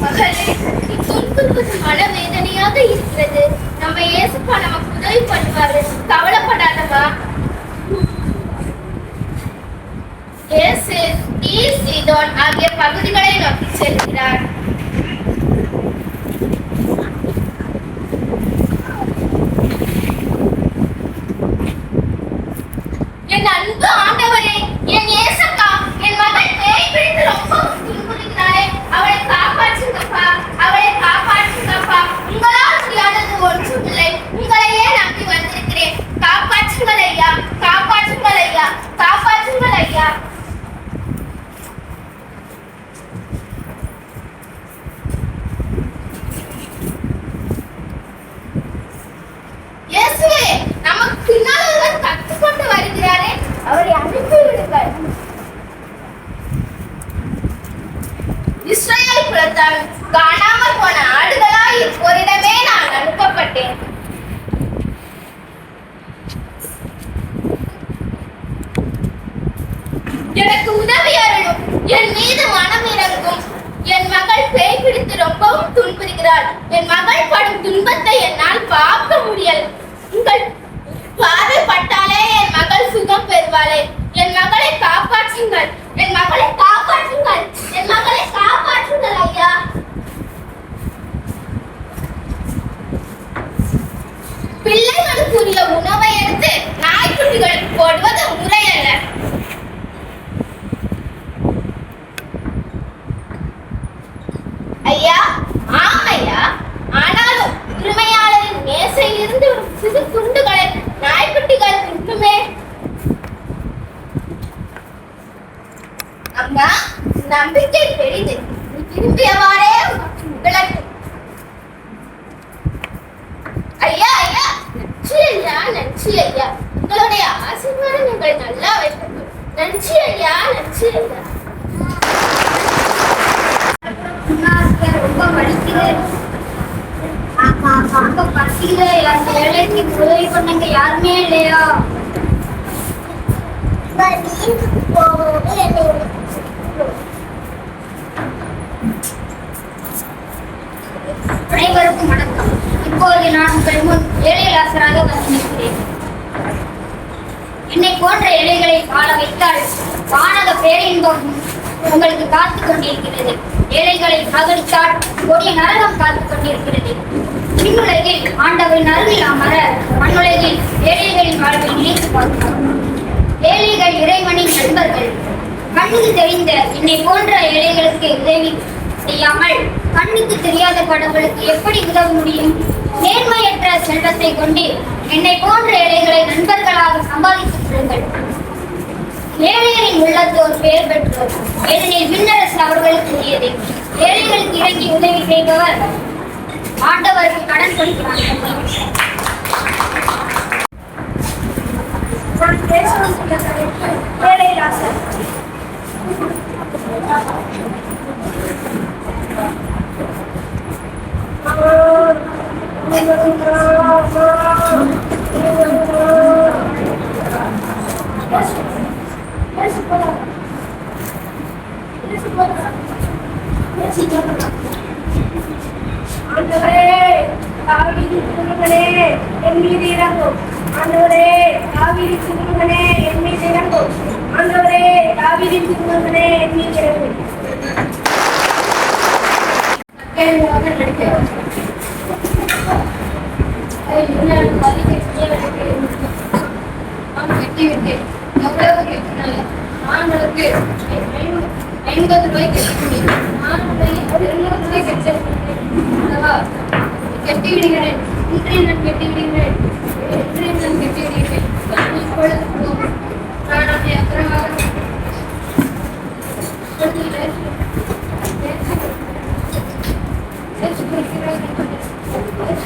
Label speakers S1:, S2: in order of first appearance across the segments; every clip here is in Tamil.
S1: மகளே இத்துன்புறுவது மனவேதனையாக இருக்கிறது நம்ம இயேசுப்பா நமக்கு உதவி பண்ணுவாரு கவலைப்படாதவா இயேசு தீர் சீதோன் ஆகிய பகுதிகளை நோக்கி செல்கிறார் என் அன்பு ஆண்டவரே என் ஏசப்பா என் மகள் பேய் பிடித்து ரொம்ப துன்புறுகிறாளே அவளை காப்பாற்றுங்கப்பா அவளை காப்பாற்றுங்கப்பா. உங்களால் முடியாதது ஒன்றும் இல்லை. உங்களையே நம்பி வந்திருக்கிறேன். காப்பாற்றுங்கள் ஐயா காப்பாற்றுங்கள் ஐயா காப்பாற்றுங்கள் ஐயா. என் மீது மனம் இறங்கும். என் மகள் பேய் பிடித்து ரொம்பவும் துன்புறுகிறாள். என் மகள் படும் துன்பத்தை என்னால் பார்க்க முடியல. உங்கள் பார்வை பட்டாலே என் மகள் சுகம் பெறுவாளே. என் மகளை காப்பாற்றுங்கள். என் மகளை காப்பாற்றுங்கள். என் மகளை காப்பாற்றுங்கள் ஐயா. பிள்ளைகளுக்குரிய உணவை எடுத்து நாய்க்குட்டிகளுக்கு போடுவது அம்மா நம்பிக்கை பெரிது. நீ விரும்பியவாறே உனக்கு உங்களக்கு ஐயா ஐயா நன்றி ஐயா நன்றி ஐயா. உங்களுடைய ஆசீர்வாதம் எங்களை நல்லா வைக்கட்டும். நன்றி ஐயா நன்றி ஐயா. ரொம்ப படிக்குது ரொம்ப பசிக்குது அந்த ஏழைக்கு உதவி பண்ணங்க யாருமே இல்லையா? அனைவருக்கும் வணக்கம். இப்போது நான் உங்கள் முன் ஏழையாசராக வந்து நிற்கிறேன் என்னை போன்ற ஏழைகளை வாழ வைத்தால் வானக பேரின்பம் உங்களுக்கு காத்துக் கொண்டிருக்கிறது. ஏழைகளை சாகடித்தால் கொடிய நரகம் காத்துக் கொண்டிருக்கிறது. விண்ணுலகில் ஆண்டவரின் அருகில் அமர மண்ணுலகில் ஏழைகளின் வாழ்வை நினைத்து பார்க்கிறோம். ஏழைகள் இறைவனின் நண்பர்கள் கண்ணுக்கு தெரிந்த என்னை போன்ற ஏழைகளுக்கு உதவி செய்யாமல் கண்ணுக்கு தெரியாத கடவுளுக்கு எப்படி உதவ முடியும்? நேர்மையற்ற செல்வத்தை கொண்டு என்னை போன்ற ஏழைகளை நண்பர்களாக சம்பாதித்துக் கொள்ளுங்கள். ஏழைகளின் உள்ளத்தோர் பெயர் பெற்றோர். ஏனெனில் விண்ணரசு அவர்களுக்கு உரியது. ஏழைகளுக்கு இறங்கி உதவி செய்பவர் ஆண்டவருக்கு கடன் கொடுக்கிறார் நான் பேசணும் ஏழைராசன்
S2: ஆண்டவரே ఎనిమిది ஆண்டவரே காவிரி திருமகனே என் திறங்கும் ஆண்டவரே காவிரி திருமகனே என் திறங்கும் இறங்கும்
S1: ஐம்பது ரூபாய்க்கு நான் இருநூறு ரூபாய் கட்ட கட்டி விடுகிறேன். இன்றைய நான் கட்டி விடுகிறேன்.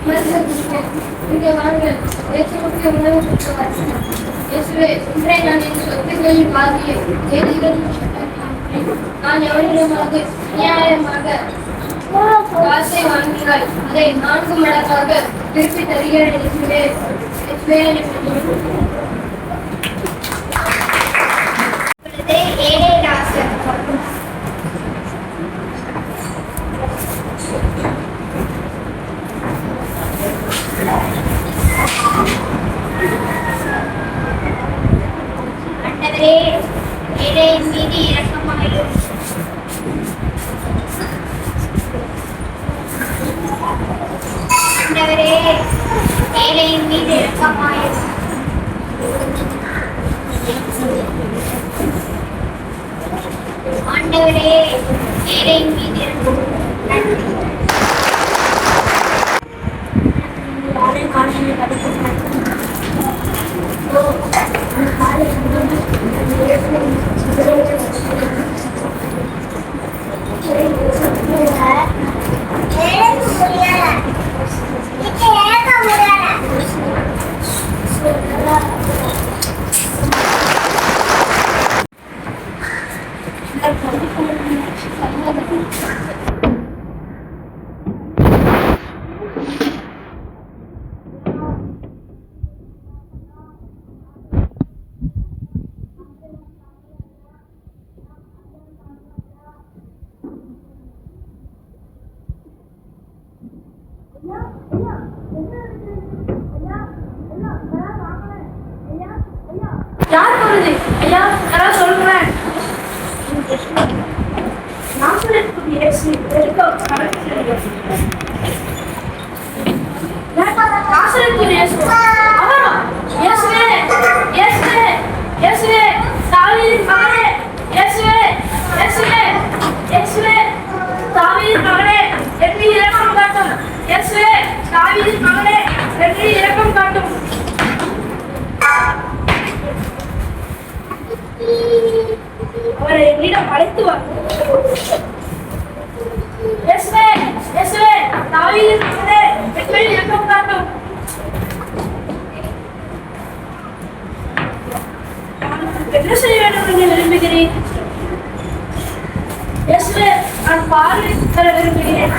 S2: நீங்கள் இங்கே வாருங்கள் உணவு இயேசுவே நான் என் சொத்துக்களின் பாதியை நான் எவரிடமாக நியாயமாக காசை வாங்கினாய் அதை நான்கு மடங்காக திருப்பி தருகிறேன் இயேசுவே இயேசுவே எனக்கு
S3: இப்பொழுது ஏழை ராசன் ஆண்டவரே ஏழையின் மீது இரக்கமாயிரும். ஆண்டவரே ஏழையின் மீது இரக்கமாயிரும் ஆண்டவரே ஏழையின் மீது 哎，
S2: 好，好，好，好，好。நாசரேத்து இயேசு எதுக்கோ நாசரேத்து இயேசு அவரா இயேசுவே இயேசுவே இயேசுவே தாவீதின் மகனே இயேசுவே இயேசுவே இயேசுவே தாவீதின் மகனே என் மீது இரக்கம் காட்டும் இயேசுவே தாவீதின் மகனே என் மீது இரக்கம் காட்டும் அவரை என்னிடம் அழைத்து வா இயேசுவே இயேசுவே தாவீதின் மகனே என் மேல் இரக்கம் அழைத்து வா. என்ன செய்ய வேண்டும் என்று விரும்புகிறேன்? நான் பார்வை தர விரும்புகிறேன்.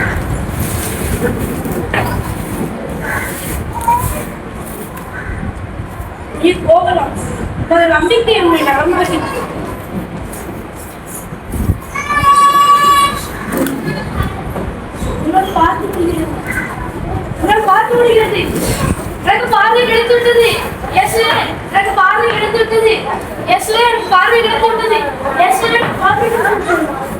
S2: நீ போகலாம். ஒரு நம்பிக்கை உங்களை நம்புகிறேன் இன்னொரு பார்த்து முடிகிறது இன்னொரு பார்த்து முடிகிறது எனக்கு பார்வை கிடைத்து விட்டது எஸ்லே எனக்கு பார்வை கிடைத்து விட்டது எஸ்லே எனக்கு பார்வை கிடைத்து விட்டது எஸ்லே எனக்கு பார்வை கிடைத்து விட்டது